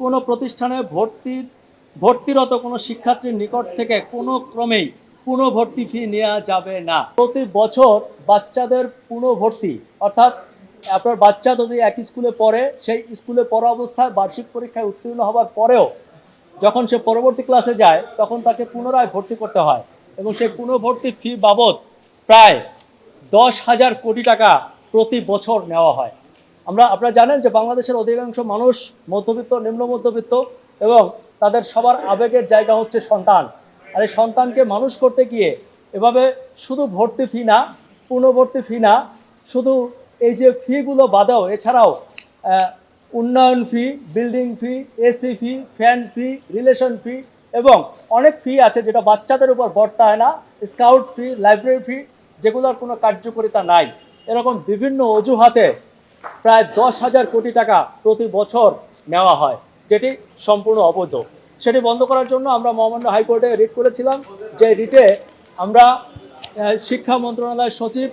কোনো প্রতিষ্ঠানে ভর্তি, ভর্তিরত কোনো শিক্ষার্থীর নিকট থেকে কোনো ক্রমেই পুনঃভর্তি ফি নেওয়া যাবে না। প্রতি বছর বাচ্চাদের পুনঃভর্তি অর্থাৎ আপনার বাচ্চা যদি এক স্কুলে পড়ে, সেই স্কুলে পড়া অবস্থায় বার্ষিক পরীক্ষায় উত্তীর্ণ হওয়ার পরেও যখন সে পরবর্তী ক্লাসে যায়, তখন তাকে পুনরায় ভর্তি করতে হয় এবং সেই পুনঃভর্তি ফি বাবদ প্রায় দশ হাজার কোটি টাকা প্রতি বছর নেওয়া হয়। আমরা আপনারা জানেন যে বাংলাদেশের অধিকাংশ মানুষ মধ্যবিত্ত, নিম্ন মধ্যবিত্ত এবং তাদের সবার আবেগের জায়গা হচ্ছে সন্তান। আর এই সন্তানকে মানুষ করতে গিয়ে এভাবে শুধু ভর্তি ফি না, পুনর্ভর্তি ফি না, শুধু এই যে ফিগুলো বাদেও এছাড়াও উন্নয়ন fee, building fee, AC fee, fan fee, relation fee এবং অনেক ফি আছে যেটা বাচ্চাদের উপর বর্তা হয় না, স্কাউট ফি, লাইব্রেরি ফি, যেগুলোর কোনো কার্যকারিতা নাই। এরকম বিভিন্ন অজুহাতে প্রায় দশ হাজার কোটি টাকা প্রতি বছর নেওয়া হয়। যেটি সম্পূর্ণ অবৈধ। সেটি বন্ধ করার জন্য আমরা মহামান্য হাইকোর্টে রিট করেছিলাম। যে রিটে আমরা শিক্ষা মন্ত্রণালয়ের সচিব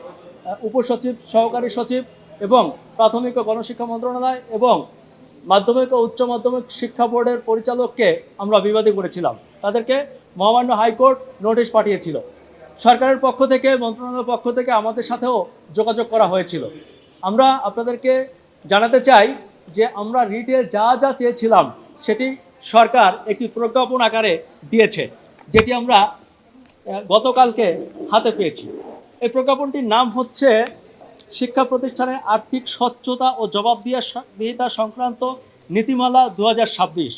উপসচিব, সহকারী সচিব এবং প্রাথমিক ও গণশিক্ষা মন্ত্রণালয় এবং মাধ্যমিক ও উচ্চ মাধ্যমিক শিক্ষা বোর্ডের পরিচালককে আমরা বিবাদী করেছিলাম। তাদেরকে মহামান্য হাইকোর্ট নোটিশ পাঠিয়েছিল। সরকারের পক্ষ থেকে, মন্ত্রণালয়ের পক্ষ থেকে আমাদের সাথেও যোগাযোগ করা হয়েছিল। আমরা আপনাদেরকে জানাতে চাই যে আমরা রিটে যা যা চেয়েছিলাম সেটি সরকার একটি প্রজ্ঞাপন আকারে দিয়েছে, যেটি আমরা গতকালকে হাতে পেয়েছি। এই প্রজ্ঞাপনটির নাম হচ্ছে শিক্ষা প্রতিষ্ঠানে আর্থিক স্বচ্ছতা ও জবাবদিহিতা সংক্রান্ত নীতিমালা দু হাজার ছাব্বিশ।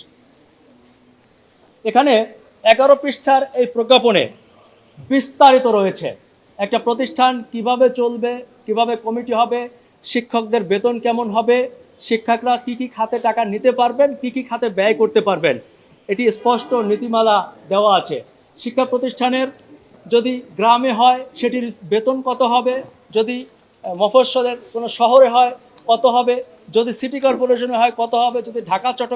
এখানে এগারো পৃষ্ঠার এই প্রজ্ঞাপনে বিস্তারিত রয়েছে একটা প্রতিষ্ঠান কীভাবে চলবে, কীভাবে কমিটি হবে শিক্ষকদের বেতন কেমন হবে? শিক্ষকরা কি কি খাতে টাকা নিতে পারবেন? কি কি খাতে ব্যয় করতে পারবেন? এটি স্পষ্ট নীতিমালা দেওয়া আছে। শিক্ষা প্রতিষ্ঠানের যদি গ্রামে হয়, সেটির বেতন কত হবে? যদি মফস্বলের কোনো শহরে হয়, কত হবে? যদি সিটি কর্পোরেশনে হয়, কত হবে? যদি ঢাকা, চট্টগ্রাম